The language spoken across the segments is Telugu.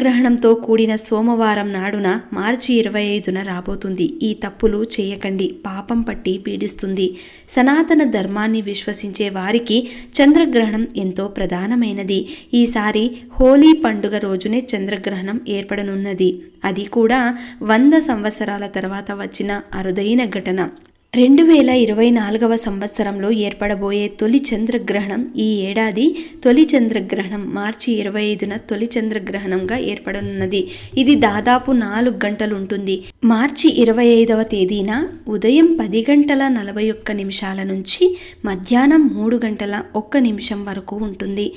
చంద్రగ్రహణంతో కూడిన సోమవారం నాడున మార్చి ఇరవై ఐదున రాబోతుంది. ఈ తప్పులు చేయకండి. పాపం పట్టి పీడిస్తుంది. సనాతన ధర్మాన్ని విశ్వసించే వారికి చంద్రగ్రహణం ఎంతో ప్రధానమైనది. ఈసారి హోలీ పండుగ రోజునే చంద్రగ్రహణం ఏర్పడనున్నది. అది కూడా వంద సంవత్సరాల తర్వాత వచ్చిన అరుదైన ఘటన. రెండు వేల ఇరవై నాలుగవ సంవత్సరంలో ఏర్పడబోయే తొలి చంద్రగ్రహణం ఈ ఏడాది తొలి చంద్రగ్రహణం మార్చి ఇరవై ఐదున తొలి చంద్రగ్రహణంగా ఏర్పడనున్నది. ఇది దాదాపు నాలుగు గంటలు ఉంటుంది మార్చి ఇరవై ఐదవ తేదీన ఉదయం పది గంటల నలభై ఒక్క నిమిషాల నుంచి మధ్యాహ్నం మూడు గంటల ఒక్క నిమిషం వరకు ఉంటుంది.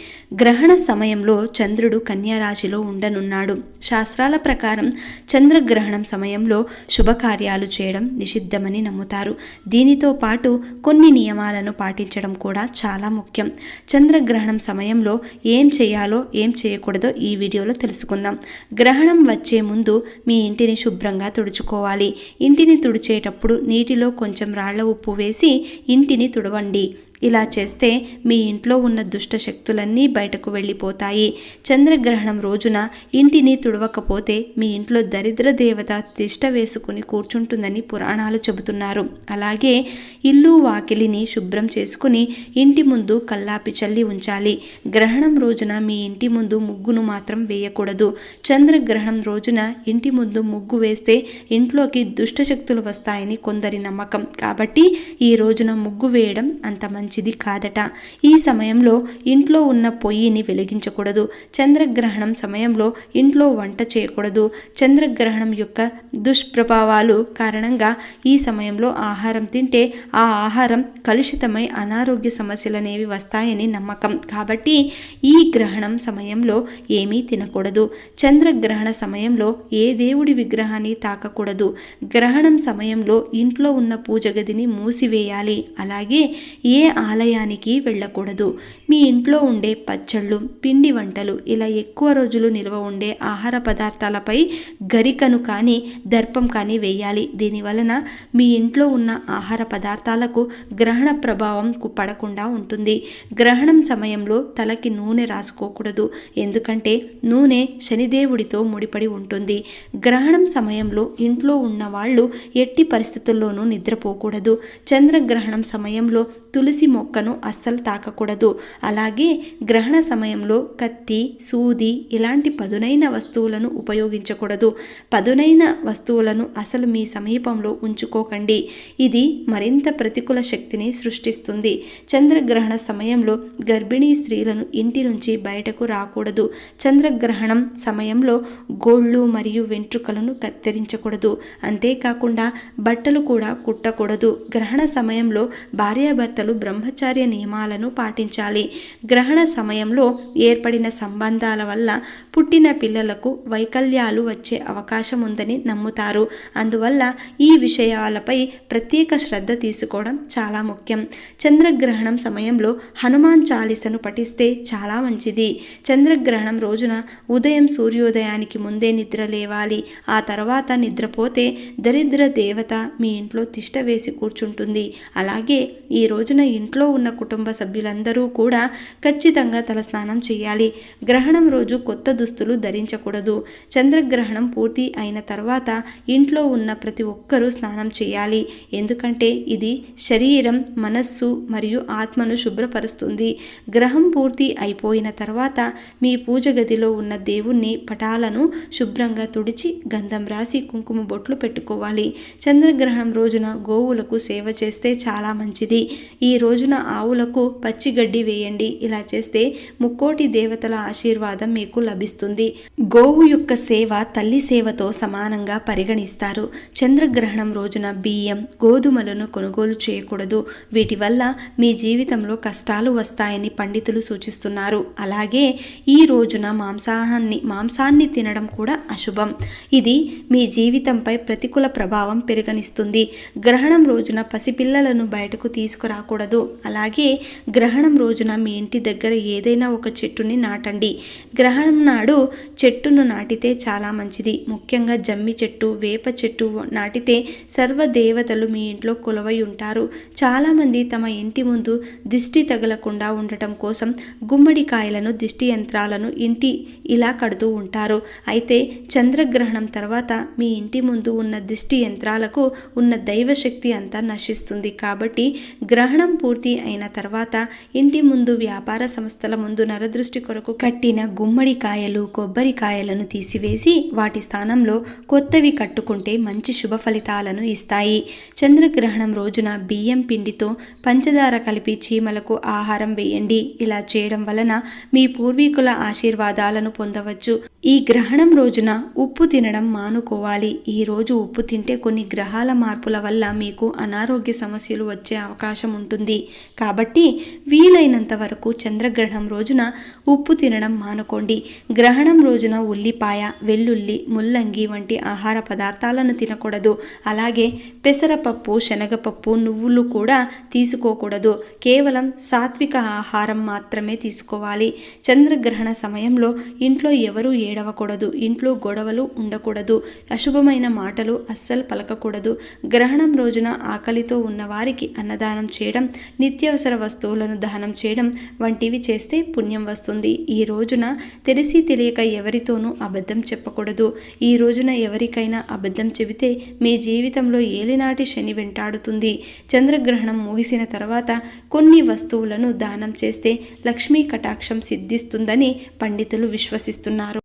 గ్రహణ సమయంలో చంద్రుడు కన్యారాశిలో ఉండనున్నాడు. శాస్త్రాల ప్రకారం చంద్రగ్రహణం సమయంలో శుభకార్యాలు చేయడం నిషిద్ధమని నమ్ముతారు. దీనితో పాటు కొన్ని నియమాలను పాటించడం కూడా చాలా ముఖ్యం. చంద్రగ్రహణం సమయంలో ఏం చేయాలో ఏం చేయకూడదో ఈ వీడియోలో తెలుసుకుందాం. గ్రహణం వచ్చే ముందు మీ ఇంటిని శుభ్రంగా తుడుచుకోవాలి. ఇంటిని తుడిచేటప్పుడు నీటిలో కొంచెం రాళ్ళ ఉప్పు వేసి ఇంటిని తుడవండి. ఇలా చేస్తే మీ ఇంట్లో ఉన్న దుష్ట శక్తులన్నీ బయటకు వెళ్ళిపోతాయి. చంద్రగ్రహణం రోజున ఇంటిని తుడవకపోతే మీ ఇంట్లో దరిద్ర దేవత తిష్ట వేసుకుని కూర్చుంటుందని పురాణాలు చెబుతున్నారు. అలాగే ఇల్లు వాకిలిని శుభ్రం చేసుకుని ఇంటి ముందు కల్లాపి చల్లి ఉంచాలి. గ్రహణం రోజున మీ ఇంటి ముందు ముగ్గును మాత్రం వేయకూడదు. చంద్రగ్రహణం రోజున ఇంటి ముందు ముగ్గు వేస్తే ఇంట్లోకి దుష్ట శక్తులు వస్తాయని కొందరి నమ్మకం. కాబట్టి ఈ రోజున ముగ్గు వేయడం అంత మంచి మంచిది కాదట. ఈ సమయంలో ఇంట్లో ఉన్న పొయ్యిని వెలిగించకూడదు. చంద్రగ్రహణం సమయంలో ఇంట్లో వంట చేయకూడదు. చంద్రగ్రహణం యొక్క దుష్ప్రభావాలు కారణంగా ఈ సమయంలో ఆహారం తింటే ఆ ఆహారం కలుషితమై అనారోగ్య సమస్యలు అనేవి వస్తాయని నమ్మకం. కాబట్టి ఈ గ్రహణం సమయంలో ఏమీ తినకూడదు. చంద్రగ్రహణ సమయంలో ఏ దేవుడి విగ్రహాన్ని తాకకూడదు. గ్రహణం సమయంలో ఇంట్లో ఉన్న పూజ గదిని మూసివేయాలి. అలాగే ఏ ఆలయానికి వెళ్ళకూడదు. మీ ఇంట్లో ఉండే పచ్చళ్ళు పిండి వంటలు ఇలా ఎక్కువ రోజులు నిల్వ ఉండే ఆహార పదార్థాలపై గరికను కానీ దర్పం కానీ వేయాలి. దీనివలన మీ ఇంట్లో ఉన్న ఆహార పదార్థాలకు గ్రహణ ప్రభావం పడకుండా ఉంటుంది. గ్రహణం సమయంలో తలకి నూనె రాసుకోకూడదు. ఎందుకంటే నూనె శనిదేవుడితో ముడిపడి ఉంటుంది. గ్రహణం సమయంలో ఇంట్లో ఉన్న వాళ్ళు ఎట్టి పరిస్థితుల్లోనూ నిద్రపోకూడదు. చంద్రగ్రహణం సమయంలో తులసి మొక్కను అస్సలు తాకకూడదు. అలాగే గ్రహణ సమయంలో కత్తి సూది ఇలాంటి పదునైన వస్తువులను ఉపయోగించకూడదు. పదునైన వస్తువులను అసలు మీ సమీపంలో ఉంచుకోకండి. ఇది మరింత ప్రతికూల శక్తిని సృష్టిస్తుంది. చంద్రగ్రహణ సమయంలో గర్భిణీ స్త్రీలను ఇంటి నుంచి బయటకు రాకూడదు. చంద్రగ్రహణం సమయంలో గోళ్ళు మరియు వెంట్రుకలను కత్తిరించకూడదు. అంతేకాకుండా బట్టలు కూడా కుట్టకూడదు. గ్రహణ సమయంలో భార్యాభర్తలు బ్రహ్మచార్య నియమాలను పాటించాలి. గ్రహణ సమయంలో ఏర్పడిన సంబంధాల వల్ల పుట్టిన పిల్లలకు వైకల్యాలు వచ్చే అవకాశం ఉందని నమ్ముతారు. అందువల్ల ఈ విషయాలపై ప్రత్యేక శ్రద్ధ తీసుకోవడం చాలా ముఖ్యం. చంద్రగ్రహణం సమయంలో హనుమాన్ చాలీసను పఠిస్తే చాలా మంచిది. చంద్రగ్రహణం రోజున ఉదయం సూర్యోదయానికి ముందే నిద్ర లేవాలి. ఆ తర్వాత నిద్రపోతే దరిద్ర దేవత మీ ఇంట్లో తిష్ట వేసి కూర్చుంటుంది. అలాగే ఈ రోజున ఇంట్లో ఉన్న కుటుంబ సభ్యులందరూ కూడా ఖచ్చితంగా తలస్నానం చేయాలి. గ్రహణం రోజు కొత్త దుస్తులు ధరించకూడదు. చంద్రగ్రహణం పూర్తి అయిన తర్వాత ఇంట్లో ఉన్న ప్రతి ఒక్కరూ స్నానం చేయాలి. ఎందుకంటే ఇది శరీరం మనస్సు మరియు ఆత్మను శుభ్రపరుస్తుంది. గ్రహం పూర్తి అయిపోయిన తర్వాత మీ పూజ గదిలో ఉన్న దేవుణ్ణి పటాలను శుభ్రంగా తుడిచి గంధం రాసి కుంకుమ బొట్లు పెట్టుకోవాలి. చంద్రగ్రహణం రోజున గోవులకు సేవ చేస్తే చాలా మంచిది. ఈ రోజున ఆవులకు పచ్చి గడ్డి వేయండి. ఇలా చేస్తే ముక్కోటి దేవతల ఆశీర్వాదం మీకు లభిస్తుంది. గోవు యొక్క సేవ తల్లి సేవతో సమానంగా పరిగణిస్తారు. చంద్రగ్రహణం రోజున బియ్యం గోధుమలను కొనుగోలు చేయకూడదు. వీటి వల్ల మీ జీవితంలో కష్టాలు వస్తాయని పండితులు సూచిస్తున్నారు. అలాగే ఈ రోజున మాంసాహాన్ని మాంసాన్ని తినడం కూడా అశుభం. ఇది మీ జీవితంపై ప్రతికూల ప్రభావం పెరుగనిస్తుంది. గ్రహణం రోజున పసిపిల్లలను బయటకు తీసుకురాకూడదు. అలాగే గ్రహణం రోజున మీ ఇంటి దగ్గర ఏదైనా ఒక చెట్టుని నాటండి. గ్రహణం నాడు చెట్టు చెట్టును నాటితే చాలా మంచిది. ముఖ్యంగా జమ్మి చెట్టు వేప చెట్టు నాటితే సర్వ దేవతలు మీ ఇంట్లో కొలవై ఉంటారు. చాలామంది తమ ఇంటి ముందు దిష్టి తగలకుండా ఉండటం కోసం గుమ్మడికాయలను దిష్టి యంత్రాలను ఇంటి ఇలా కడుతూ ఉంటారు. అయితే చంద్రగ్రహణం తర్వాత మీ ఇంటి ముందు ఉన్న దిష్టి యంత్రాలకు ఉన్న దైవశక్తి అంతా నశిస్తుంది. కాబట్టి గ్రహణం పూర్తి అయిన తర్వాత ఇంటి ముందు వ్యాపార సంస్థల ముందు నరదృష్టి కొరకు కట్టిన గుమ్మడికాయలు కొబ్బరి కాయలను తీసివేసి వాటి స్థానంలో కొత్తవి కట్టుకుంటే మంచి శుభ ఫలితాలను ఇస్తాయి. చంద్రగ్రహణం రోజున బియ్యం పిండితో పంచదార కలిపి చీమలకు ఆహారం వేయండి. ఇలా చేయడం వలన మీ పూర్వీకుల ఆశీర్వాదాలను పొందవచ్చు. ఈ గ్రహణం రోజున ఉప్పు తినడం మానుకోవాలి. ఈ రోజు ఉప్పు తింటే కొన్ని గ్రహాల మార్పుల వల్ల మీకు అనారోగ్య సమస్యలు వచ్చే అవకాశం ఉంటుంది. కాబట్టి వీలైనంత వరకు చంద్రగ్రహణం రోజున ఉప్పు తినడం మానుకోండి. గ్రహణం రోజున ఉల్లిపాయ వెల్లుల్లి ముల్లంగి వంటి ఆహార పదార్థాలను తినకూడదు. అలాగే పెసరపప్పు శనగపప్పు నువ్వులు కూడా తీసుకోకూడదు. కేవలం సాత్విక ఆహారం మాత్రమే తీసుకోవాలి. చంద్రగ్రహణ సమయంలో ఇంట్లో ఎవరూ ఏడవకూడదు. ఇంట్లో గొడవలు ఉండకూడదు. అశుభమైన మాటలు అస్సలు పలకకూడదు. గ్రహణం రోజున ఆకలితో ఉన్నవారికి అన్నదానం చేయడం నిత్యావసర వస్తువులను దహనం చేయడం వంటివి చేస్తే పుణ్యం వస్తుంది. ఈ రోజున తెలిసి తెలియక ఎవరితోనూ అబద్ధం చెప్పకూడదు. ఈ రోజున ఎవరికైనా అబద్ధం చెబితే మీ జీవితంలో ఏలినాటి శని వెంటాడుతుంది. చంద్రగ్రహణం ముగిసిన తర్వాత కొన్ని వస్తువులను దానం చేస్తే లక్ష్మీ కటాక్షం సిద్ధిస్తుందని పండితులు విశ్వసిస్తున్నారు.